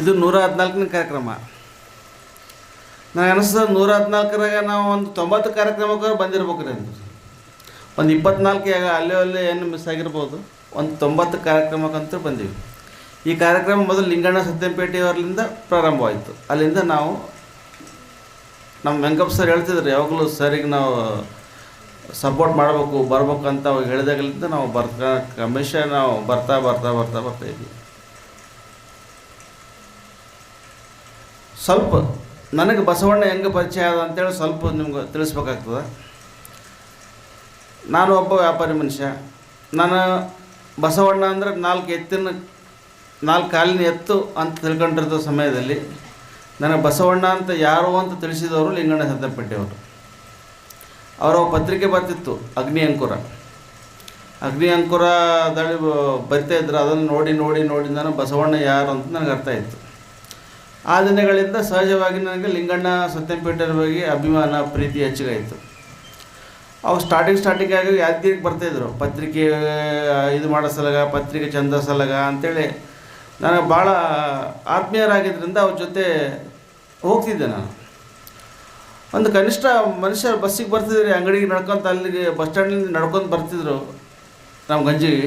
ಇದು ನೂರ ಹದಿನಾಲ್ಕನೇ ಕಾರ್ಯಕ್ರಮ. ನನಗೆ ಅನಿಸ್ತದೆ ನೂರ ಹದಿನಾಲ್ಕರಾಗ ನಾವು ಒಂದು ತೊಂಬತ್ತು ಕಾರ್ಯಕ್ರಮಕ್ಕೆ ಬಂದಿರ್ಬೇಕು ರೀ ಒಂದು ಇಪ್ಪತ್ನಾಲ್ಕು ಅಲ್ಲೇ ಅಲ್ಲೇ ಏನು ಮಿಸ್ ಆಗಿರ್ಬೋದು. ಒಂದು ತೊಂಬತ್ತು ಕಾರ್ಯಕ್ರಮಕ್ಕಂತೂ ಬಂದೀವಿ. ಈ ಕಾರ್ಯಕ್ರಮ ಮೊದಲು ಲಿಂಗಣ್ಣ ಸತ್ಯಂಪೇಟೆಯವರಿಂದ ಪ್ರಾರಂಭವಾಯಿತು. ಅಲ್ಲಿಂದ ನಾವು ನಮ್ಮ ವೆಂಕಪ್ಪ ಸರ್ ಹೇಳ್ತಿದ್ರು, ಯಾವಾಗಲೂ ಸರಿಗೆ ನಾವು ಸಪೋರ್ಟ್ ಮಾಡಬೇಕು, ಬರ್ಬೇಕು ಅಂತ ಅವಾಗ ಹೇಳಿದಾಗಲಿಂದ ನಾವು ಬರ್ತಾ, ಕಮಿಷನ್ ನಾವು ಬರ್ತಾ ಬರ್ತಾ ಬರ್ತಾ ಬರ್ತಾ ಇದ್ವಿ. ಸ್ವಲ್ಪ, ನನಗೆ ಬಸವಣ್ಣ ಹೆಂಗೆ ಪರಿಚಯ ಆದ ಅಂತೇಳಿ ಸ್ವಲ್ಪ ನಿಮ್ಗೆ ತಿಳಿಸ್ಬೇಕಾಗ್ತದೆ. ನಾನು ಒಬ್ಬ ವ್ಯಾಪಾರಿ ಮನುಷ್ಯ. ನಾನು ಬಸವಣ್ಣ ಅಂದರೆ ನಾಲ್ಕು ಎತ್ತಿನ, ನಾಲ್ಕು ಕಾಲಿನ ಎತ್ತು ಅಂತ ತಿಳ್ಕೊಂಡಿರೋ ಸಮಯದಲ್ಲಿ ನನಗೆ ಬಸವಣ್ಣ ಅಂತ ಯಾರು ಅಂತ ತಿಳಿಸಿದವರು ಲಿಂಗಣ್ಣ ಸತ್ತಪಟ್ಟಿಯವರು ಅವರ. ಪತ್ರಿಕೆ ಬರ್ತಿತ್ತು, ಅಗ್ನಿ ಅಂಕುರ. ಅಗ್ನಿ ಅಂಕುರ ದಳಿ ಬರಿತಾ ಇದ್ರು. ಅದನ್ನು ನೋಡಿ ನೋಡಿ ನೋಡಿ ನಾನು ಬಸವಣ್ಣ ಯಾರು ಅಂತ ನನಗೆ ಅರ್ಥ ಆಯಿತು. ಆ ದಿನಗಳಿಂದ ಸಹಜವಾಗಿ ನನಗೆ ಲಿಂಗಣ್ಣ ಸತ್ಯಂಪೇಟರ ಬಗ್ಗೆ ಅಭಿಮಾನ, ಪ್ರೀತಿ ಹೆಚ್ಚಿಗಾಯಿತು. ಅವು ಸ್ಟಾರ್ಟಿಂಗ್ ಸ್ಟಾರ್ಟಿಂಗ್ ಆಗಿ ಯಾದಗಿರಿಗೆ ಬರ್ತಾಯಿದ್ರು ಪತ್ರಿಕೆ ಇದು ಮಾಡೋ ಸಲಗ, ಪತ್ರಿಕೆ ಚಂದ ಸಲಗ ಅಂತೇಳಿ ನನಗೆ ಭಾಳ ಆತ್ಮೀಯರಾಗಿದ್ದರಿಂದ ಅವ್ರ ಜೊತೆ ಹೋಗ್ತಿದ್ದೆ ನಾನು. ಒಂದು ಕನಿಷ್ಠ ಮನುಷ್ಯ ಬಸ್ಸಿಗೆ ಬರ್ತಿದ್ರಿ, ಅಂಗಡಿಗೆ ನಡ್ಕೊತ ಅಲ್ಲಿಗೆ ಬಸ್ ಸ್ಟ್ಯಾಂಡಿಂದ ನಡ್ಕೊಂಡು ಬರ್ತಿದ್ರು ನಮ್ಮ ಗಂಜಿಗೆ.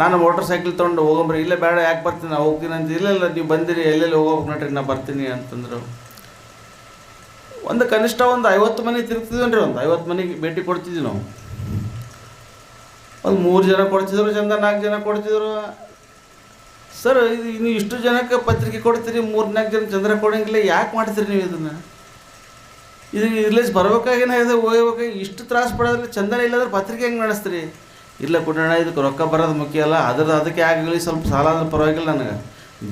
ನಾನು ಮೋಟ್ರ್ ಸೈಕಲ್ ತೊಗೊಂಡು ಹೋಗಂಬ್ರಿ ಇಲ್ಲೇ ಬೇಡ, ಯಾಕೆ ಬರ್ತೀನಿ? ನಾ ಹೋಗ್ತೀನಿ ಅಂತ. ಇಲ್ಲ ಇಲ್ಲ, ನೀವು ಬಂದಿರಿ, ಎಲ್ಲೆಲ್ಲಿ ಹೋಗೋಕೆ ನೋಡ್ರಿ? ನಾ ಬರ್ತೀನಿ ಅಂತಂದರು. ಒಂದು ಕನಿಷ್ಠ ಒಂದು ಐವತ್ತು ಮನೆ ತಿರುಗ್ತಿದ್ವನ್ರಿ ಒಂದು ಐವತ್ತು ಮನೆಗೆ ಭೇಟಿ ಕೊಡ್ತಿದ್ವಿ ನಾವು. ಒಂದು ಮೂರು ಜನ ಕೊಡ್ತಿದ್ರು, ಚಂದ ನಾಲ್ಕು ಜನ ಕೊಡ್ತಿದ್ರು. ಸರ್, ಇದು ನೀವು ಇಷ್ಟು ಜನಕ್ಕೆ ಪತ್ರಿಕೆ ಕೊಡ್ತೀರಿ? ಮೂರು, ನಾಲ್ಕು ಜನ ಚಂದ್ರ ಕೊಡೋಂಗಿಲ್ಲ, ಯಾಕೆ ಮಾಡ್ತೀರಿ ನೀವು ಇದನ್ನು? ಇದು ಇರ್ಲೇಸ್ ಬರ್ಬೇಕಾಗಿನ ಇದೆ ಹೋಗ್ಬೇಕಾಗಿ ಇಷ್ಟು ತ್ರಾಸು ಪಡೋದ್ರೆ ಚಂದನ ಇಲ್ಲಾಂದ್ರೆ ಪತ್ರಿಕೆ ಹೆಂಗೆ ನಡೆಸ್ತೀರಿ? ಇಲ್ಲ ಕೊಡೋಣ, ಇದಕ್ಕೆ ರೊಕ್ಕ ಬರೋದು ಮುಖ್ಯ ಅಲ್ಲ. ಅದ್ರದ್ದು ಅದಕ್ಕೆ ಆಗಲಿ, ಸ್ವಲ್ಪ ಸಾಲ ಅಂದ್ರೆ ಪರವಾಗಿಲ್ಲ ನನಗೆ.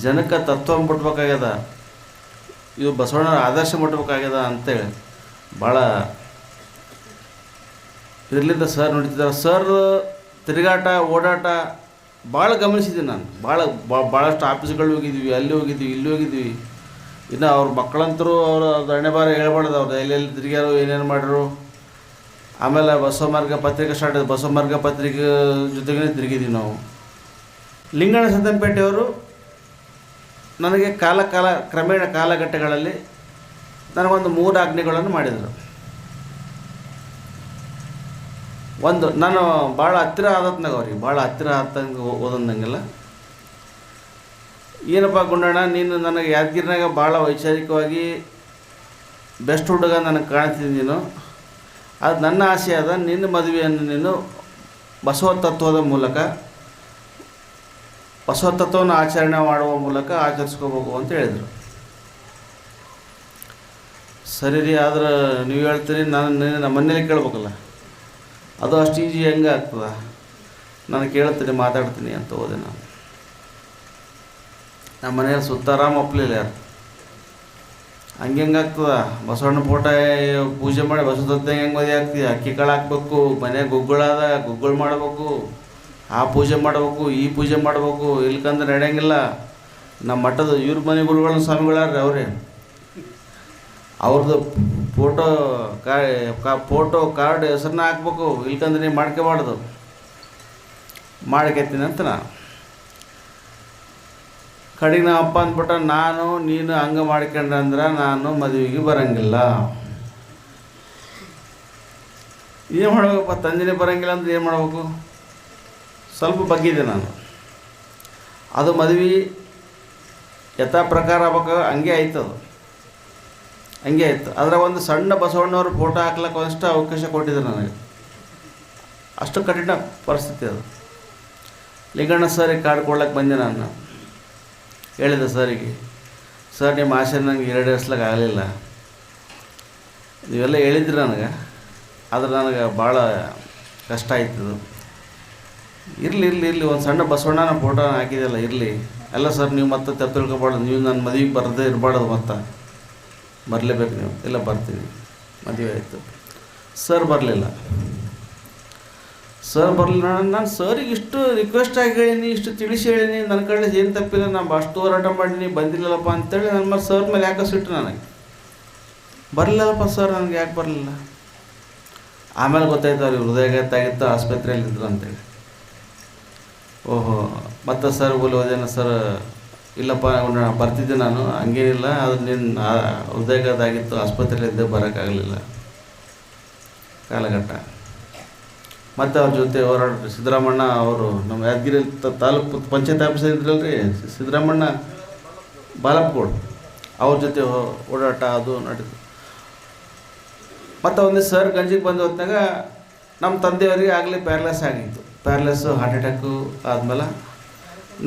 ಜನಕ್ಕೆ ತತ್ವ ಮುಟ್ಬೇಕಾಗ್ಯದ. ಇದು ಬಸವಣ್ಣನ ಆದರ್ಶ ಮುಟ್ಬೇಕಾಗ್ಯದ ಅಂತೇಳಿ. ಭಾಳ ಇರ್ಲಿಂದ ಸರ್ ನೋಡ್ತಿದ್ದಾರೆ. ಸರ್, ತಿರುಗಾಟ, ಓಡಾಟ ಭಾಳ ಗಮನಿಸಿದ್ದೀನಿ ನಾನು. ಭಾಳ ಭಾಳಷ್ಟು ಆಫೀಸ್ಗಳು ಹೋಗಿದ್ವಿ ಅಲ್ಲಿ ಹೋಗಿದ್ವಿ ಇಲ್ಲಿ ಹೋಗಿದ್ವಿ ಇನ್ನು ಅವ್ರ ಮಕ್ಕಳಂತರೂ ಅವರು ದಣ್ಣೆ ಬಾರ ಹೇಳ್ಬಾರ್ದು ಅವ್ರು. ಎಲ್ಲೆಲ್ಲಿ ತಿರುಗ್ಯಾರು, ಏನೇನು ಮಾಡ್ರು. ಆಮೇಲೆ ಬಸವಮಾರ್ಗ ಪತ್ರಿಕೆ ಸ್ಟಾರ್ಟ್ ಬಸವಮಾರ್ಗ ಪತ್ರಿಕೆ ಜೊತೆಗೇ ತಿರುಗಿದ್ದೀವಿ ನಾವು. ಲಿಂಗಣ್ಣ ಸಂತನಪೇಟೆಯವರು ನನಗೆ ಕಾಲ ಕಾಲ ಕ್ರಮೇಣ ಕಾಲಘಟ್ಟಗಳಲ್ಲಿ ನನಗೊಂದು ಮೂರು ಆಜ್ಞೆಗಳನ್ನು ಮಾಡಿದರು. ಒಂದು, ನಾನು ಭಾಳ ಹತ್ತಿರ ಆದತ್ನಾಗ ಅವ್ರಿಗೆ, ಭಾಳ ಹತ್ತಿರ ಆದಂಗೆ ಓದಂದಂಗೆಲ್ಲ. ಏನಪ್ಪ ಗುಂಡಣ್ಣ, ನೀನು ನನಗೆ ಯಾದಗಿರಿನಾಗ ಭಾಳ ವೈಚಾರಿಕವಾಗಿ ಬೆಸ್ಟ್ ಹುಡುಗ ನನಗೆ ಕಾಣ್ತಿದ್ದೀನಿ ನೀನು. ಅದು ನನ್ನ ಆಸೆ ಅದ ನಿನ್ನ ಮದುವೆಯನ್ನು ನೀನು ಬಸವ ತತ್ವದ ಮೂಲಕ ಬಸವ ತತ್ವವನ್ನು ಆಚರಣೆ ಮಾಡುವ ಮೂಲಕ ಆಚರಿಸ್ಕೋಬೇಕು ಅಂತ ಹೇಳಿದರು. ಸರಿ ರೀ, ಆದ್ರೆ ನೀವು ಹೇಳ್ತೀರಿ, ನಾನು ನಮ್ಮ ಮನೇಲಿ ಕೇಳ್ಬೇಕಲ್ಲ. ಅದು ಅಷ್ಟು ಈಜಿ ಹೆಂಗೆ ಆಗ್ತದ? ನಾನು ಕೇಳ್ತೀನಿ, ಮಾತಾಡ್ತೀನಿ ಅಂತ ಹೋದೆ ನಾನು. ನಮ್ಮ ಮನೇಲಿ ಸುತ್ತಾರಾಮ್ ಒಪ್ಪಲಿಲ್ಲ ಯಾರು? ಹಂಗೆ ಆಗ್ತದ. ಬಸವಣ್ಣ ಫೋಟೋ ಪೂಜೆ ಮಾಡಿ ಬಸವದತ್ತ ಹೆಂಗೆ ಮದುವೆ ಆಗ್ತೀವಿ ಅಕ್ಕಿ ಕಾಳು ಹಾಕ್ಬೇಕು ಮನೆ ಗುಗ್ಗಳದ ಗುಗ್ಗಳು ಮಾಡಬೇಕು, ಆ ಪೂಜೆ ಮಾಡಬೇಕು, ಈ ಪೂಜೆ ಮಾಡಬೇಕು, ಇಲ್ಕಂದ್ರೆ ನಡೆಯಂಗಿಲ್ಲ. ನಮ್ಮ ಮಠದ ಇವ್ರ ಮನೆ ಗುರುಗಳ ಸ್ವಾಮಿಗಳಾರ್ರಿ ಅವ್ರೆ. ಅವ್ರದ್ದು ಫೋಟೋ ಕಾ ಫೋಟೋ ಕಾರ್ಡ್ ಹೆಸರನ್ನ ಹಾಕ್ಬೇಕು, ಇಲ್ಕಂದ್ರೆ ನೀವು ಮಾಡ್ಕೋಬಾರ್ದು. ಮಾಡ್ಕೊತೀನಿ ಅಂತ ನಾ. ಕಡೆಗೆ ನಮ್ಮ ಅಪ್ಪ ಅಂದ್ಬಿಟ್ಟ, ನಾನು, ನೀನು ಹಂಗೆ ಮಾಡ್ಕೊಂಡ್ರೆ ನಾನು ಮದುವೆಗೆ ಬರಂಗಿಲ್ಲ. ಏನು ಮಾಡ್ಬೇಕಪ್ಪ ತಂದೆನೇ ಬರಂಗಿಲ್ಲ ಅಂದ್ರೆ ಏನು ಮಾಡಬೇಕು? ಸ್ವಲ್ಪ ಬಗ್ಗಿದೆ ನಾನು. ಅದು ಮದುವೆ ಯಥಾ ಪ್ರಕಾರ ಆಗ್ಬೇಕು, ಹಂಗೆ ಆಯ್ತು ಅದು. ಹಂಗೆ ಆಯ್ತು. ಅದರ ಒಂದು ಸಣ್ಣ ಬಸವಣ್ಣವ್ರು ಫೋಟೋ ಹಾಕ್ಲಿಕ್ಕೆ ಒಂದಷ್ಟು ಅವಕಾಶ ಕೊಟ್ಟಿದ್ರು ನನಗೆ. ಅಷ್ಟು ಕಠಿಣ ಪರಿಸ್ಥಿತಿ ಅದು. ಲಿಂಗಣ್ಣ ಸರಿ ಕಾರ್ಡ್ ಕೊಡ್ಲಿಕ್ಕೆ ಬಂದೆ ನಾನು. ಹೇಳಿದೆ ಸರಿಗೆ, ಸರ್, ನಿಮ್ಮ ಆಸೆ ನನಗೆ ಈಡೇರಿಸ್ಲಿಕ್ಕೆ ಆಗಲಿಲ್ಲ. ನೀವೆಲ್ಲ ಹೇಳಿದ್ರಿ ನನಗೆ, ಆದ್ರೆ ನನಗೆ ಭಾಳ ಕಷ್ಟ ಆಯ್ತದು. ಇರಲಿ ಇರಲಿ ಇರಲಿ, ಒಂದು ಸಣ್ಣ ಬಸವಣ್ಣನ ಫೋಟೋ ಹಾಕಿದೆಲ್ಲ ಇರಲಿ. ಅಲ್ಲ ಸರ್, ನೀವು ಮತ್ತೆ ತಪ್ಪು ತಿಳ್ಕೊಬಾರ್ದು ನೀವು ನನ್ನ ಮದುವೆಗೆ ಬರದೇ ಇರಬಾರ್ದು ಮತ್ತೆ. ಬರಲೇಬೇಕು ನೀವು. ಇಲ್ಲ, ಬರ್ತೀವಿ. ಮದುವೆ ಆಯಿತು. ಸರ್, ಬರಲಿಲ್ಲ. ಸರ್ ಬರಲಿಲ್ಲ ನಾನು ಸರಿಗೆ ಇಷ್ಟು ರಿಕ್ವೆಸ್ಟ್ ಆಗಿ ಹೇಳೀನಿ, ಇಷ್ಟು ತಿಳಿಸಿ ಹೇಳೀನಿ ನನ್ನ ಕಡೆ ಏನು ತಪ್ಪಿಲ್ಲ ನಾನು ಅಷ್ಟು ಹೋರಾಟ ಮಾಡೀನಿ ಬಂದಿಲ್ಲಲ್ಲಪ್ಪ ಅಂತೇಳಿ ನನ್ನ ಮೇಲೆ ಸರ್ ಮೇಲೆ ಯಾಕೆ ಸಿಟ್ಟು ನನಗೆ. ಬರಲಿಲ್ಲಪ್ಪ ಸರ್ ನನಗೆ ಯಾಕೆ ಬರಲಿಲ್ಲ? ಆಮೇಲೆ ಗೊತ್ತಾಯ್ತು ಅವ್ರಿಗೆ ಹೃದಯಘಾತಾಗಿತ್ತು ಆಸ್ಪತ್ರೆಯಲ್ಲಿ ಇದ್ರು ಅಂತೇಳಿ. ಓಹೋ, ಮತ್ತೆ ಸರ್ ಬೋಲಿ ಹೋದೇನ ಸರ್ ಇಲ್ಲಪ್ಪ ಬರ್ತಿದ್ದೆ ನಾನು, ಹಂಗೇನಿಲ್ಲ ಅದು ನಿನ್ನ ಆಸ್ಪತ್ರೆಯಲ್ಲಿ ಆಸ್ಪತ್ರೆಯಲ್ಲಿದ್ದೆ ಬರೋಕ್ಕಾಗಲಿಲ್ಲ. ಕಾಲಘಟ್ಟ. ಮತ್ತು ಅವ್ರ ಜೊತೆ ಹೋರಾಟ ಸಿದ್ದರಾಮಣ್ಣ ಅವರು ನಮ್ಮ ಯಾದಗಿರಿ ತಾಲೂಕು ಪಂಚಾಯತ್ ಆಫೀಸ್ ಇದ್ರಲ್ರಿ, ಸಿದ್ದರಾಮಣ್ಣ ಬಾಲಪ್ಪಗೋಡು ಅವ್ರ ಜೊತೆ ಓಡಾಟ ಅದು ನಡೆದು. ಮತ್ತು ಒಂದು ಸರ್ ಗಂಜಿಗೆ ಬಂದ ಹೊತ್ನಾಗ ನಮ್ಮ ತಂದೆಯವರಿಗೆ ಆಗಲೇ ಪ್ಯಾರ್ಲೆಸ್ ಆಗಿತ್ತು. ಪ್ಯಾರ್ಲೆಸ್ಸು ಹಾರ್ಟ್ ಅಟ್ಯಾಕು ಆದಮೇಲೆ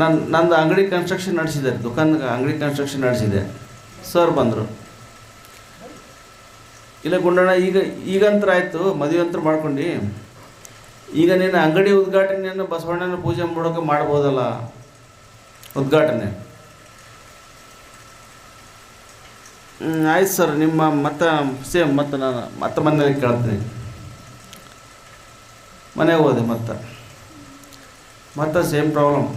ನನ್ನ ನಂದು ಅಂಗಡಿ ಕನ್ಸ್ಟ್ರಕ್ಷನ್ ನಡೆಸಿದೆ ದುಕಾನ್ ಅಂಗಡಿ ಕನ್ಸ್ಟ್ರಕ್ಷನ್ ನಡೆಸಿದೆ. ಸರ್ ಬಂದರು. ಇಲ್ಲ ಗುಂಡಣ್ಣ, ಈಗ, ಈಗಂತ್ರ ಆಯಿತು, ಮದುವೆ ಅಂತರ ಮಾಡ್ಕೊಂಡು. ಈಗ ನೀನು ಅಂಗಡಿ ಉದ್ಘಾಟನೆಯನ್ನು ಬಸವಣ್ಣನ ಪೂಜೆ ಮಾಡೋಕೆ ಮಾಡ್ಬೋದಲ್ಲ ಉದ್ಘಾಟನೆ. ಆಯ್ತು ಸರ್ ನಿಮ್ಮ ಮತ್ತೆ ಸೇಮ್ ಮತ್ತೆ ನಾನು ಮತ್ತೆ ಮನೇಲಿ ಕೇಳ್ತೀನಿ. ಮನೆಗೆ ಹೋದೆ ಮತ್ತೆ ಮತ್ತೆ ಸೇಮ್ ಪ್ರಾಬ್ಲಮ್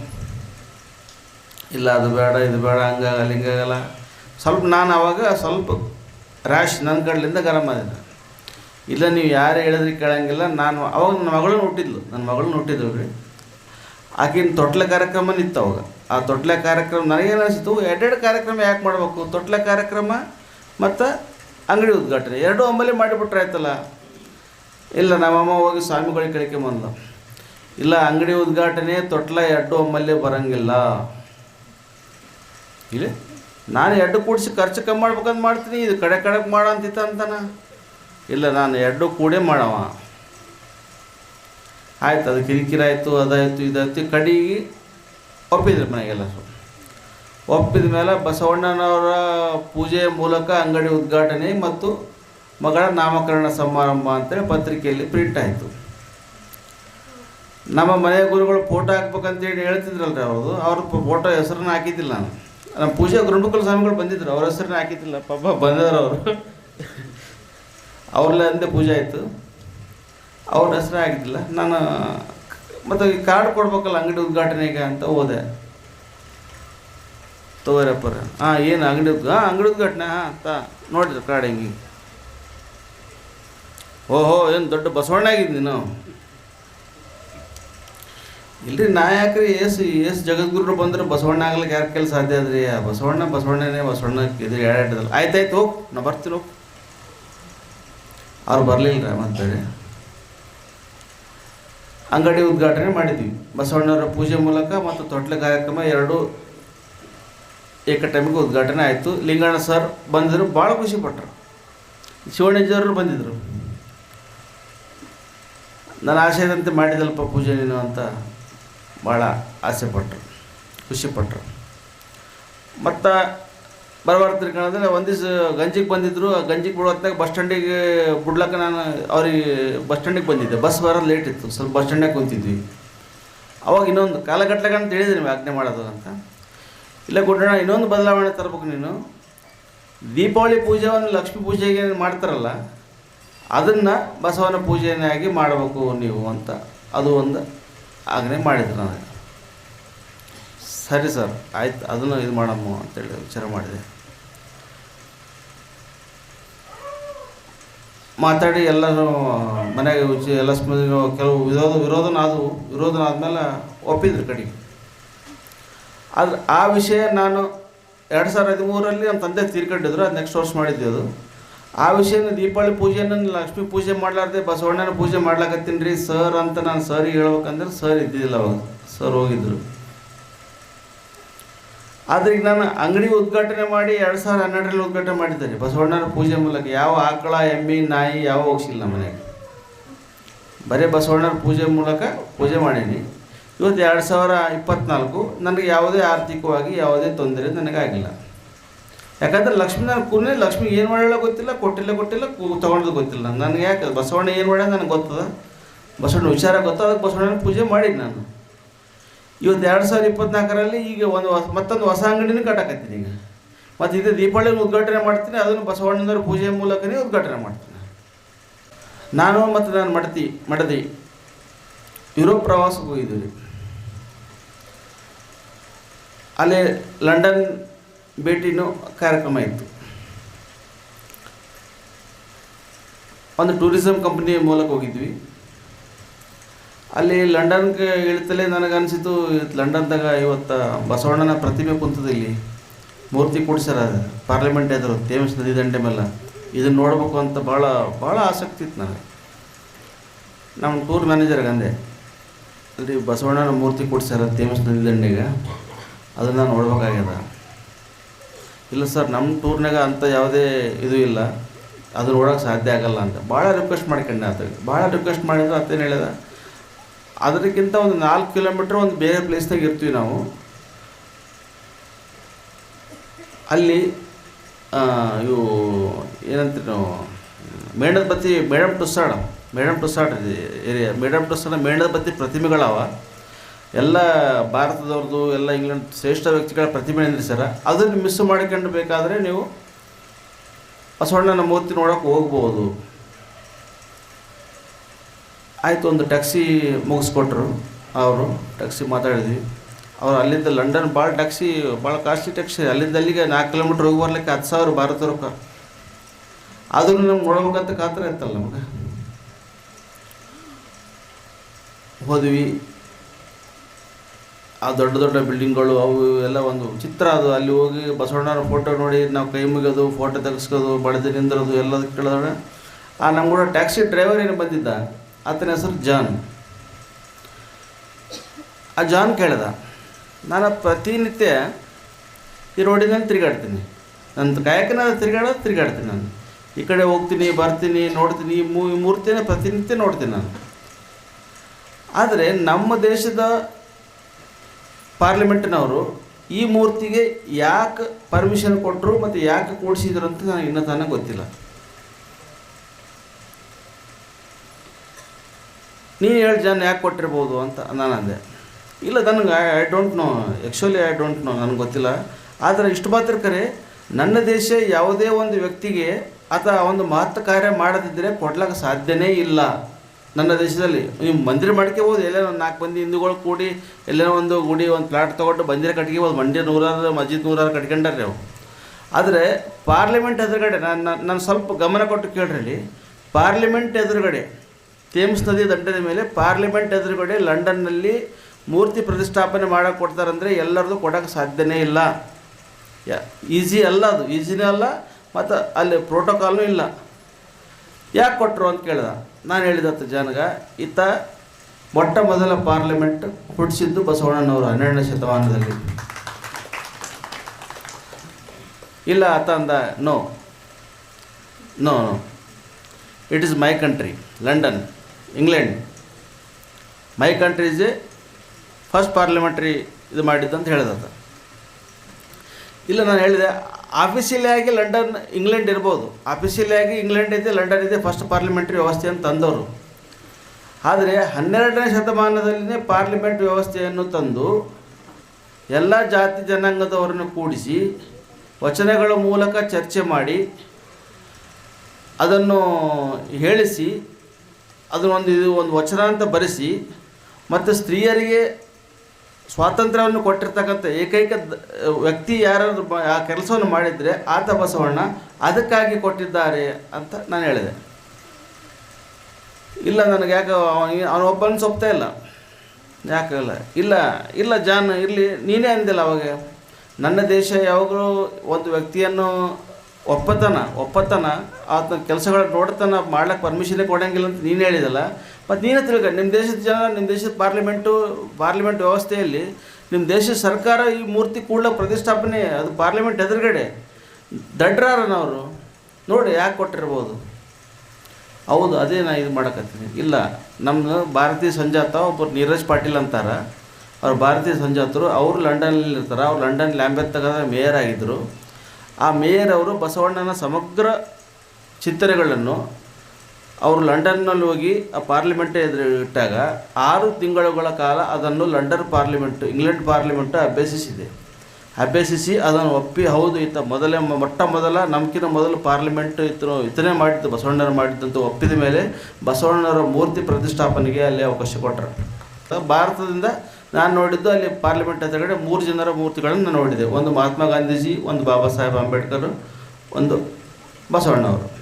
ಇಲ್ಲ, ಅದು ಬೇಡ, ಇದು ಬೇಡ, ಹಂಗಾಗಲ್ಲ, ಹಿಂಗಾಗಲ್ಲ. ಸ್ವಲ್ಪ ನಾನು ಅವಾಗ ಸ್ವಲ್ಪ ರ್ಯಾಶ್ ನನ್ನ ಕಡಲಿಂದ ಗರಮ್ ಆದಿದ್ದೆ ಇಲ್ಲ, ನೀವು ಯಾರು ಹೇಳಿದ್ರೆ ಕೇಳಂಗಿಲ್ಲ. ನಾನು ಅವಾಗ ನನ್ನ ಮಗಳನ್ನ ಹುಟ್ಟಿದ್ಲು. ನನ್ನ ಮಗಳನ್ನ ಹುಟ್ಟಿದ್ರು ರೀ ಆಕಿನ ತೊಟ್ಲೆ ಕಾರ್ಯಕ್ರಮ ನಿತ್ತು ಅವಾಗ. ಆ ತೊಟ್ಲೆ ಕಾರ್ಯಕ್ರಮ ನನಗೇನು ಅನಿಸ್ತು ಎರಡೆರಡು ಕಾರ್ಯಕ್ರಮ ಯಾಕೆ ಮಾಡಬೇಕು? ತೊಟ್ಲೆ ಕಾರ್ಯಕ್ರಮ ಮತ್ತು ಅಂಗಡಿ ಉದ್ಘಾಟನೆ. ಎರಡೂ ಅಂಬಲಿ ಮಾಡಿಬಿಟ್ರೆ ಆಯ್ತಲ್ಲ. ಇಲ್ಲ, ನಮ್ಮಮ್ಮ ಹೋಗಿ ಸ್ವಾಮಿಗಳಿಗೆ ಕಳಿಕೆ ಬಂದ ಇಲ್ಲ, ಅಂಗಡಿ ಉದ್ಘಾಟನೆ ತೊಟ್ಲ ಎರಡು ಒಮ್ಮಲ್ಲೇ ಬರಂಗಿಲ್ಲ. ಇಲ್ಲ? ನಾನು ಎರಡು ಕೂಡಿಸಿ ಖರ್ಚು ಕಮ್ಮಿ ಮಾಡ್ಬೇಕಂತ ಮಾಡ್ತೀನಿ. ಇದು ಕಡೆ ಕಡೆಗೆ ಮಾಡೋ ಅಂತಿತ್ತ ಅಂತಾನ. ಇಲ್ಲ, ನಾನು ಎರಡೂ ಕೂಡೇ ಮಾಡವ. ಆಯ್ತು, ಅದು ಕಿರಿಕಿರಿ ಆಯಿತು, ಅದಾಯಿತು, ಇದಾಯ್ತು, ಕಡಿಗೆ ಒಪ್ಪಿದ್ರು ಮನೆಗೆಲ್ಲರೂ ಒಪ್ಪಿದ ಮೇಲೆ ಬಸವಣ್ಣನವರ ಪೂಜೆಯ ಮೂಲಕ ಅಂಗಡಿ ಉದ್ಘಾಟನೆ ಮತ್ತು ಮಗಳ ನಾಮಕರಣ ಸಮಾರಂಭ ಅಂತೇಳಿ ಪತ್ರಿಕೆಯಲ್ಲಿ ಪ್ರಿಂಟ್ ಆಯಿತು. ನಮ್ಮ ಮನೆಯ ಗುರುಗಳು ಫೋಟೋ ಹಾಕ್ಬೇಕಂತೇಳಿ ಹೇಳ್ತಿದ್ರಲ್ರಿ ಅವ್ರದ್ದು ಅವ್ರ ಫೋಟೋ ಹೆಸರನ್ನ ಹಾಕಿದ್ದಿಲ್ಲ ನಾನು. ನಮ್ಮ ಪೂಜೆ ಗುರುಮುಖಲ್ ಸ್ವಾಮಿಗಳು ಬಂದಿದ್ರು, ಅವ್ರ ಹೆಸರನ್ನ ಹಾಕಿದ್ದಿಲ್ಲ. ಪಾಪ ಬಂದಿದ್ರು ಅವರು. ಅವ್ರಲ್ಲ ಅಂದೆ ಪೂಜೆ ಆಯಿತು. ಅವ್ರ ಹೆಸರು ಆಗಿದ್ದಿಲ್ಲ. ನಾನು, ಮತ್ತು ಈ ಕಾರ್ಡ್ ಕೊಡ್ಬೇಕಲ್ಲ ಅಂಗಡಿ ಉದ್ಘಾಟನೆಗೆ ಅಂತ ಹೋದೆ. ತಗೋರಪ್ಪರ. ಹಾಂ, ಏನು ಅಂಗಡಿ ಉದ್ ಹಾಂ, ಅಂಗಡಿ ಉದ್ಘಾಟನೆ, ಹಾಂ, ತಾ, ನೋಡಿದ್ರು ಕಾರ್ಡ್ ಹಿಂಗೆ. ಓಹೋ, ಏನು ದೊಡ್ಡ ಬಸವಣ್ಣ ಆಗಿದ್ದು ನೀನು? ಇಲ್ರಿ ನಾ ಯಾಕ್ರಿ ಎಸ್ ಎಸ್ ಜಗದ್ಗುರು ಬಂದ್ರೆ ಬಸವಣ್ಣ ಆಗ್ಲಿಕ್ಕೆ ಯಾರ ಕೆಲಸ ಸಾಧ್ಯ ಅದ್ರಿ ಬಸವಣ್ಣ, ಬಸವಣ್ಣನೇ ಬಸವಣ್ಣ ಇದು ಆಯ್ತು ಆಯ್ತಾಯ್ತು ಹೋಗಿ, ನಾ ಬರ್ತೀನಿ ಹೋಗಿ. ಅವ್ರು ಬರಲಿಲ್ಲ ಬೇರೆ ಅಂಗಡಿ ಉದ್ಘಾಟನೆ ಮಾಡಿದ್ವಿ. ಬಸವಣ್ಣವರ ಪೂಜೆ ಮೂಲಕ ಮತ್ತು ತೊಟ್ಲೆ ಕಾರ್ಯಕ್ರಮ ಎರಡು ಏಕ ಟೈಮಿಗೆ ಉದ್ಘಾಟನೆ ಆಯಿತು. ಲಿಂಗಣ್ಣ ಸರ್ ಬಂದಿದ್ರು, ಭಾಳ ಖುಷಿ ಪಟ್ಟರು ಶಿವಣ್ಣಜ್ಜವರು ಬಂದಿದ್ದರು ನನ್ನ ಆಶಯದಂತೆ ಮಾಡಿದಲ್ಪ ಪೂಜೆ ನೀನು ಅಂತ ಭಾಳ ಆಸೆ ಪಟ್ಟರು ಖುಷಿ ಪಟ್ಟರು ಮತ್ತು ಬರಬಾರ್ದು ಕಣದ್ರೆ ಒಂದು ದಿವಸ ಗಂಜಿಗೆ ಬಂದಿದ್ರು. ಆ ಗಂಜಿಗೆ ಬಿಡೋ ಹೊತ್ನಾಗ ಬಸ್ ಸ್ಟ್ಯಾಂಡಿಗೆ ಬಿಡ್ಲಕ್ಕ ನಾನು ಅವ್ರಿಗೆ ಬಸ್ ಸ್ಟ್ಯಾಂಡಿಗೆ ಬಂದಿದ್ದೆ. ಬಸ್ ಬರೋದು ಲೇಟ್ ಇತ್ತು. ಸ್ವಲ್ಪ ಬಸ್ ಸ್ಟ್ಯಾಂಡಾಗ ಕುಂತಿದ್ವಿ. ಅವಾಗ ಇನ್ನೊಂದು ಕಾಲಗಟ್ಲೆಗೆ ಅಂತ ಹೇಳಿದ್ರಿ ನೀವು ಆಜ್ಞೆ ಮಾಡೋದು ಅಂತ. ಇಲ್ಲ ಗುಡ್ಡಣ ಇನ್ನೊಂದು ಬದಲಾವಣೆ ತರಬೇಕು ನೀನು. ದೀಪಾವಳಿ ಪೂಜೆಯನ್ನು ಲಕ್ಷ್ಮೀ ಪೂಜೆಗೆ ಮಾಡ್ತಾರಲ್ಲ, ಅದನ್ನು ಬಸವನ ಪೂಜೆಯನ್ನಾಗಿ ಮಾಡಬೇಕು ನೀವು ಅಂತ ಅದು ಒಂದು ಆಜ್ಞೆ ಮಾಡಿದ್ರು ನನಗೆ. ಸರಿ ಸರ್, ಆಯ್ತು. ಅದನ್ನು ಇದು ಮಾಡಮ್ಮ ಅಂತೇಳಿ ವಿಚಾರ ಮಾಡಿದೆ. ಮಾತಾಡಿ ಎಲ್ಲರೂ ಮನೆಗೆ ಉಚ್ಚಿ ಎಲ್ಲ ಸ್ಮ- ಕೆಲವು ವಿರೋಧ ವಿರೋಧನ ವಿರೋಧನಾದ್ಮೇಲೆ ಒಪ್ಪಿದ್ರು ಕಡೆಗೆ ಆದ್ರೆ ಆ ವಿಷಯ ನಾನು ಎರಡು ಸಾವಿರದ ಹದಿಮೂರರಲ್ಲಿ ನಮ್ಮ ತಂದೆ ತೀರ್ಕೊಂಡಿದ್ರು, ಅದು ನೆಕ್ಸ್ಟ್ ವರ್ಷ ಮಾಡಿದ್ವಿ ಅದು. ಆ ವಿಷಯನ ದೀಪಾವಳಿ ಪೂಜೆನ ಲಕ್ಷ್ಮಿ ಪೂಜೆ ಮಾಡ್ಲಾರ್ದೆ ಬಸವಣ್ಣನ ಪೂಜೆ ಮಾಡ್ಲಾಕತ್ತೀನಿ ರೀ ಸರ್ ಅಂತ ನಾನು ಸರಿಗೆ ಹೇಳ್ಬೇಕಂದ್ರೆ ಸರ್ ಇದ್ದಿದ್ದಿಲ್ಲ ಅವಾಗ. ಸರ್ ಹೋಗಿದ್ರು. ಆದ್ರೆ ಈಗ ನಾನು ಅಂಗಡಿ ಉದ್ಘಾಟನೆ ಮಾಡಿ ಎರಡು ಸಾವಿರದ ಹನ್ನೆರಡರಲ್ಲಿ ಉದ್ಘಾಟನೆ ಮಾಡಿದ್ದೇನೆ ಬಸವಣ್ಣನ ಪೂಜೆ ಮೂಲಕ ಯಾವ ಆಕಳ, ಎಮ್ಮೆ, ನಾಯಿ ಯಾವ ಹೋಗ್ಸಿಲ್ಲ ನಮ್ಮ ಮನೆಗೆ. ಬರೀ ಬಸವಣ್ಣನ ಪೂಜೆ ಮೂಲಕ ಪೂಜೆ ಮಾಡೀನಿ. ಇವತ್ತು ಎರಡು ಸಾವಿರ ಇಪ್ಪತ್ತ್ನಾಲ್ಕು ನನಗೆ ಯಾವುದೇ ಆರ್ಥಿಕವಾಗಿ ಯಾವುದೇ ತೊಂದರೆ ನನಗಾಗಿಲ್ಲ ಯಾಕಂದ್ರೆ ಲಕ್ಷ್ಮೀ ನಾನು ಕೂನೇ ಲಕ್ಷ್ಮಿ ಏನು ಮಾಡಲ್ಲ ಗೊತ್ತಿಲ್ಲ, ಕೊಟ್ಟಿಲ್ಲ ಕೊಟ್ಟಿಲ್ಲ, ಕೂ ಗೊತ್ತಿಲ್ಲ. ನನಗೆ ಯಾಕೆ, ಬಸವಣ್ಣ ಏನು ಮಾಡ್ಯಾನ ನನಗೆ ಗೊತ್ತದ? ಬಸವಣ್ಣ ವಿಚಾರ ಗೊತ್ತ ಅದಕ್ಕೆ ಬಸವಣ್ಣನ ಪೂಜೆ ಮಾಡಿದ್ದೆ ನಾನು. ಇವತ್ತು ಎರಡು ಸಾವಿರದ ಇಪ್ಪತ್ನಾಲ್ಕರಲ್ಲಿ ಈಗ ಒಂದು ಹೊಸ, ಮತ್ತೊಂದು ಹೊಸ ಅಂಗಡಿನೂ ಕಟ್ಟಾಕತ್ತೀನಿ ಈಗ. ಮತ್ತು ಇದು ದೀಪಾವಳಿ ಉದ್ಘಾಟನೆ ಮಾಡ್ತೀನಿ, ಅದನ್ನು ಬಸವಣ್ಣನವರ ಪೂಜೆ ಮೂಲಕನೇ ಉದ್ಘಾಟನೆ ಮಾಡ್ತೀನಿ. ನಾನು ಮತ್ತು ನಾನು ಮಡತಿ, ಮಡದಿ. ಯುರೋಪ್ ಪ್ರವಾಸಕ್ಕೆ ಹೋಗಿದ್ದೀವಿ ಅಲ್ಲಿ ಲಂಡನ್ ಭೇಟಿನೂ ಕಾರ್ಯಕ್ರಮ ಇತ್ತು. ಒಂದು ಟೂರಿಸಂ ಕಂಪ್ನಿಯ ಮೂಲಕ ಹೋಗಿದ್ವಿ. ಅಲ್ಲಿ ಲಂಡನ್ಗೆ ಇಳಿತಲೇ ನನಗನ್ಸಿತು, ಲಂಡನ್ದಾಗ ಇವತ್ತು ಬಸವಣ್ಣನ ಪ್ರತಿಮೆ ಕುಂತದ ಇಲ್ಲಿ. ಮೂರ್ತಿ ಕೊಡ್ಸ್ಯಾರ ಪಾರ್ಲಿಮೆಂಟ್ ಎದುರು, ತೇಮ್ಸ್ ನದಿ ದಂಡೆ ಮೇಲೆ. ಇದನ್ನು ನೋಡಬೇಕು ಅಂತ ಭಾಳ ಭಾಳ ಆಸಕ್ತಿ ಇತ್ತು ನನಗೆ. ನಮ್ಮ ಟೂರ್ ಮ್ಯಾನೇಜರ್ಗೆ ಅಂದೆ ಅಲ್ಲಿ ಬಸವಣ್ಣನ ಮೂರ್ತಿ ಕೊಡ್ಸ್ಯಾರ ತೇಮ್ಸ್ ನದಿ ದಂಡೆಗೆ. ಅದನ್ನು ನೋಡ್ಬೇಕಾಗ್ಯದ. ಇಲ್ಲ ಸರ್, ನಮ್ಮ ಟೂರ್ನಾಗ ಅಂಥ ಯಾವುದೇ ಇದು ಇಲ್ಲ. ಅದು ನೋಡೋಕೆ ಸಾಧ್ಯ ಆಗಲ್ಲ ಅಂತ. ಭಾಳ ರಿಕ್ವೆಸ್ಟ್ ಮಾಡ್ಕೊಂಡೆ ಆತ ಭಾಳ ರಿಕ್ವೆಸ್ಟ್ ಮಾಡಿದ್ರು ಅತ್ತೇನು ಹೇಳಿದ ಅದಕ್ಕಿಂತ ಒಂದು ನಾಲ್ಕು ಕಿಲೋಮೀಟ್ರ್ ಒಂದು ಬೇರೆ ಪ್ಲೇಸ್ನಾಗ ಇರ್ತೀವಿ ನಾವು. ಅಲ್ಲಿ ಇವು ಏನಂತೀರಿ ನಾವು ಮೇಣದ ಬತ್ತಿ Madame Tussauds Madame Tussauds area Madame Tussauds ಮೇಣದ ಬತ್ತಿ ಪ್ರತಿಮೆಗಳವ. ಎಲ್ಲ ಭಾರತದವ್ರದ್ದು ಎಲ್ಲ ಇಂಗ್ಲೆಂಡ್ ಶ್ರೇಷ್ಠ ವ್ಯಕ್ತಿಗಳ ಪ್ರತಿಮೆ ನಿಲ್ಲಿಸ್ಯಾರ ಅದನ್ನು ಮಿಸ್ ಮಾಡ್ಕೊಂಡು ಬೇಕಾದರೆ ನೀವು ಬಸವಣ್ಣನ ಮೂರ್ತಿ ನೋಡೋಕೆ ಹೋಗ್ಬೋದು. ಆಯಿತು, ಒಂದು ಟ್ಯಾಕ್ಸಿ ಮುಗಿಸ್ಕೊಟ್ರು ಅವರು ಟ್ಯಾಕ್ಸಿ ಮಾತಾಡಿದ್ವಿ. ಅವ್ರು ಅಲ್ಲಿಂದ ಲಂಡನ್ ಭಾಳ ಟ್ಯಾಕ್ಸಿ ಭಾಳ ಕಾಸ್ಟ್ಲಿ ಟ್ಯಾಕ್ಸಿ ಅಲ್ಲಿಂದ ಅಲ್ಲಿಗೆ ನಾಲ್ಕು ಕಿಲೋಮೀಟ್ರ್ ಹೋಗಿ ಬರ್ಲಿಕ್ಕೆ ಹತ್ತು ಸಾವಿರ ಭಾರತ ರೊಕ್ಕ. ಆದ್ರೂ ನಮ್ಗೆ ನೋಡ್ಬೇಕಂತ ಕಾತರ ಇರ್ತಲ್ಲ ನಮ್ಗೆ. ಹೋದ್ವಿ. ಆ ದೊಡ್ಡ ದೊಡ್ಡ ಬಿಲ್ಡಿಂಗ್ಗಳು ಅವು ಎಲ್ಲ ಒಂದು ಚಿತ್ರ ಅದು. ಅಲ್ಲಿ ಹೋಗಿ ಬಸವಣ್ಣನ ಫೋಟೋ ನೋಡಿ, ನಾವು ಕೈ ಮುಗಿಯೋದು ಫೋಟೋ ತೆಗೆಸ್ಕೋದು, ಬಡದು ನಿಂದಿರೋದು ಎಲ್ಲದಕ್ಕೆ ಕೇಳಿದ್ರೆ ಆ ನಮ್ಮ ಕೂಡ ಟ್ಯಾಕ್ಸಿ ಡ್ರೈವರ್ ಏನು ಬಂದಿದ್ದ? ಆತನ ಹೆಸರು ಜಾನ್. ಆ ಜಾನ್ ಕೇಳಿದ, ನಾನು ಪ್ರತಿನಿತ್ಯ ಈ ರೋಡಿನಲ್ಲಿ ತಿರುಗಾಡ್ತೀನಿ. ನನ್ನ ಕಾಯಕನ ತಿರುಗಾಡೋದು ತಿರುಗಾಡ್ತೀನಿ ನಾನು. ಈ ಕಡೆ ಹೋಗ್ತೀನಿ, ಬರ್ತೀನಿ, ನೋಡ್ತೀನಿ, ಈ ಮೂರ್ತಿನ ಪ್ರತಿನಿತ್ಯ ನೋಡ್ತೀನಿ ನಾನು. ಆದರೆ ನಮ್ಮ ದೇಶದ ಪಾರ್ಲಿಮೆಂಟ್ನವರು ಈ ಮೂರ್ತಿಗೆ ಯಾಕೆ ಪರ್ಮಿಷನ್ ಕೊಟ್ಟರು ಮತ್ತು ಯಾಕೆ ಕೂಡಿಸಿದ್ರು ಅಂತ ನನಗೆ ಇನ್ನೂ ತಾನೇ ಗೊತ್ತಿಲ್ಲ. ನೀನು ಹೇಳಿ ಜನ ಯಾಕೆ ಕೊಟ್ಟಿರ್ಬೋದು ಅಂತ ನಾನು ಇಲ್ಲ, ನನಗೆ I don't know actually I don't know ನನಗೆ ಗೊತ್ತಿಲ್ಲ. ಆದರೆ ಇಷ್ಟು ಮಾತ್ರ ಕರೆ, ನನ್ನ ದೇಶ ಯಾವುದೇ ಒಂದು ವ್ಯಕ್ತಿಗೆ ಆತ ಒಂದು ಮಹತ್ವ ಕಾರ್ಯ ಮಾಡದಿದ್ದರೆ ಕೊಡ್ಲಿಕ್ಕೆ ಸಾಧ್ಯನೇ ಇಲ್ಲ. ನನ್ನ ದೇಶದಲ್ಲಿ. ನೀವು ಮಂದಿರ ಮಾಡ್ಕೋಬೋದು ಎಲ್ಲೇ ಒಂದು ನಾಲ್ಕು ಮಂದಿ ಹಿಂದೂಗಳು ಕೂಡಿ ಎಲ್ಲೇ ಒಂದು ಗುಡಿ, ಒಂದು ಪ್ಲಾಟ್ ತೊಗೊಂಡು ಮಂದಿರ ಕಟ್ಕೋಬೋದು ಮಂಡ್ಯ ನೂರಾರು, ಮಸ್ಜಿದ್ ನೂರಾರು ಕಟ್ಕೊಂಡಾರೆ ಅವು ಆದರೆ ಪಾರ್ಲಿಮೆಂಟ್ ಎದುರುಗಡೆ, ನಾನು ನಾನು ಸ್ವಲ್ಪ ಗಮನ ಕೊಟ್ಟು ಕೇಳ್ರಿ ಪಾರ್ಲಿಮೆಂಟ್ ಎದುರುಗಡೆ ಥೇಮ್ಸ್ ನದಿ ದಂಡದ ಮೇಲೆ ಪಾರ್ಲಿಮೆಂಟ್ ಎದುರುಗಡೆ ಲಂಡನ್ನಲ್ಲಿ ಮೂರ್ತಿ ಪ್ರತಿಷ್ಠಾಪನೆ ಮಾಡೋಕೆ ಕೊಡ್ತಾರಂದರೆ ಎಲ್ಲರದು ಕೊಡೋಕ್ಕೆ ಸಾಧ್ಯನೇ ಇಲ್ಲ. ಈಸಿ ಅಲ್ಲ ಅದು. ಈಸಿನೇ ಅಲ್ಲ, ಮತ್ತು ಅಲ್ಲಿ ಪ್ರೋಟೋಕಾಲ್ನೂ ಇಲ್ಲ. ಯಾಕೆ ಕೊಟ್ಟರು ಅಂತ ಕೇಳಿದ? ನಾನು ಹೇಳಿದತ್ತು ಜನಗ, ಇತ್ತ ಮೊಟ್ಟ ಮೊದಲ ಪಾರ್ಲಿಮೆಂಟ್ ಹುಟ್ಟಿಸಿದ್ದು ಬಸವಣ್ಣನವರು ಹನ್ನೆರಡನೇ ಶತಮಾನದಲ್ಲಿ. ಇಲ್ಲ ಆತ ಅಂದ, no no no. It is my country London England my country is a first parliamentary ಇದು ಮಾಡಿದ್ದು ಅಂತ ಹೇಳಿದಂತ ಇಲ್ಲ, ನಾನು ಹೇಳಿದೆ ಆಫೀಸಿಯಲಿಯಾಗಿ ಲಂಡನ್ ಇಂಗ್ಲೆಂಡ್ ಇರ್ಬೋದು. ಆಫೀಸಿಯಲಿಯಾಗಿ ಇಂಗ್ಲೆಂಡ್ ಇದೆ ಲಂಡನ್ ಇದೆ ಫಸ್ಟ್ ಪಾರ್ಲಿಮೆಂಟ್ರಿ ವ್ಯವಸ್ಥೆ ಅಂತ ತಂದವರು. ಆದರೆ ಹನ್ನೆರಡನೇ ಶತಮಾನದಲ್ಲಿನೇ ಪಾರ್ಲಿಮೆಂಟ್ ವ್ಯವಸ್ಥೆಯನ್ನು ತಂದು ಎಲ್ಲ ಜಾತಿ ಜನಾಂಗದವರನ್ನು ಕೂಡಿಸಿ ವಚನಗಳ ಮೂಲಕ ಚರ್ಚೆ ಮಾಡಿ ಅದನ್ನು ಹೇಳಿಸಿ ಅದನ್ನೊಂದು ಇದು ಒಂದು ವಚನ ಅಂತ ಬರೆಸಿ, ಮತ್ತು ಸ್ತ್ರೀಯರಿಗೆ ಸ್ವಾತಂತ್ರ್ಯವನ್ನು ಕೊಟ್ಟಿರ್ತಕ್ಕಂಥ ಏಕೈಕ ವ್ಯಕ್ತಿ ಯಾರಾದರೂ ಆ ಕೆಲಸವನ್ನು ಮಾಡಿದರೆ ಆತ ಬಸವಣ್ಣ ಅದಕ್ಕಾಗಿ ಕೊಟ್ಟಿದ್ದಾರೆ ಅಂತ ನಾನು ಹೇಳಿದೆ. ಇಲ್ಲ ನನಗೆ ಯಾಕೆ ಅವನೊಬ್ಬನ ಸೊಪ್ತಾ ಇಲ್ಲ. ಯಾಕಲ್ಲ ಇಲ್ಲ ಇಲ್ಲ ಜಾನ್, ಇರಲಿ, ನೀನೇ ಅಂದಿಲ್ಲ ಅವಾಗ. ನನ್ನ ದೇಶ ಯಾವಾಗಲೂ ಒಂದು ವ್ಯಕ್ತಿಯನ್ನು ಒಪ್ಪತನ ಒಪ್ಪತನ ಆತನ ಕೆಲಸಗಳ ನೋಡ್ತಾನ ಮಾಡ್ಲಿಕ್ಕೆ ಪರ್ಮಿಷನೇ ಕೊಡಂಗಿಲ್ಲ ಅಂತ ನೀನು ಹೇಳಿದಲ್ಲ. ಮತ್ತು ನೀನೇ ತಿಳ್ಕ ನಿಮ್ಮ ದೇಶದ ಜನ ನಿಮ್ಮ ದೇಶದ ಪಾರ್ಲಿಮೆಂಟು ಪಾರ್ಲಿಮೆಂಟ್ ವ್ಯವಸ್ಥೆಯಲ್ಲಿ ನಿಮ್ಮ ದೇಶದ ಸರ್ಕಾರ ಈ ಮೂರ್ತಿ ಕೂಡ ಪ್ರತಿಷ್ಠಾಪನೆ, ಅದು ಪಾರ್ಲಿಮೆಂಟ್ ಎದುರುಗಡೆ ದಡ್ರಾರನವರು ನೋಡಿ ಯಾಕೆ ಕೊಟ್ಟಿರ್ಬೋದು? ಹೌದು, ಅದೇ ನಾ ಇದು ಮಾಡಕತ್ತೀನಿ. ಇಲ್ಲ ನಮ್ಮ ಭಾರತೀಯ ಸಂಜಾತ ಒಬ್ಬರು ನೀರಜ್ ಪಾಟೀಲ್ ಅಂತಾರೆ. ಅವ್ರು ಭಾರತೀಯ ಸಂಜಾತರು, ಅವರು ಲಂಡನ್ನಲ್ಲಿ ಇರ್ತಾರೆ ಅವ್ರು ಲಂಡನ್ ಲ್ಯಾಂಬೆತ್ ತಗದ ಮೇಯರ್ ಆಗಿದ್ದರು ಆ ಮೇಯರ್ ಅವರು ಬಸವಣ್ಣನ ಸಮಗ್ರ ಚಿಂತನೆಗಳನ್ನು ಅವರು ಲಂಡನ್ನಲ್ಲಿ ಹೋಗಿ ಆ ಪಾರ್ಲಿಮೆಂಟ್ ಎದುರು ಇಟ್ಟಾಗ ಆರು ತಿಂಗಳುಗಳ ಕಾಲ ಅದನ್ನು ಲಂಡನ್ ಪಾರ್ಲಿಮೆಂಟ್, ಇಂಗ್ಲೆಂಡ್ ಪಾರ್ಲಿಮೆಂಟ್ ಅಭ್ಯಸಿಸಿದೆ. ಅಭ್ಯಸಿಸಿ ಅದನ್ನು ಒಪ್ಪಿ, ಹೌದು ಈತ ಮೊದಲೇ ಮೊಟ್ಟ ಮೊದಲ ನಮ್ಕಿನ ಮೊದಲು ಪಾರ್ಲಿಮೆಂಟ್ ಇತ್ತು ಇತನೇ ಮಾಡಿದ್ದು, ಬಸವಣ್ಣನ ಮಾಡಿದ್ದಂತ ಒಪ್ಪಿದ ಮೇಲೆ ಬಸವಣ್ಣರ ಮೂರ್ತಿ ಪ್ರತಿಷ್ಠಾಪನೆಗೆ ಅಲ್ಲಿ ಅವಕಾಶ ಕೊಟ್ಟರು. ಭಾರತದಿಂದ ನಾನು ನೋಡಿದ್ದು ಅಲ್ಲಿ ಪಾರ್ಲಿಮೆಂಟ್ ಎದುರುಗಡೆ ಮೂರು ಜನರ ಮೂರ್ತಿಗಳನ್ನು ನಾನು ನೋಡಿದೆ. ಒಂದು ಮಹಾತ್ಮ ಗಾಂಧೀಜಿ, ಒಂದು ಬಾಬಾ ಸಾಹೇಬ್ ಅಂಬೇಡ್ಕರ್, ಒಂದು ಬಸವಣ್ಣವರು.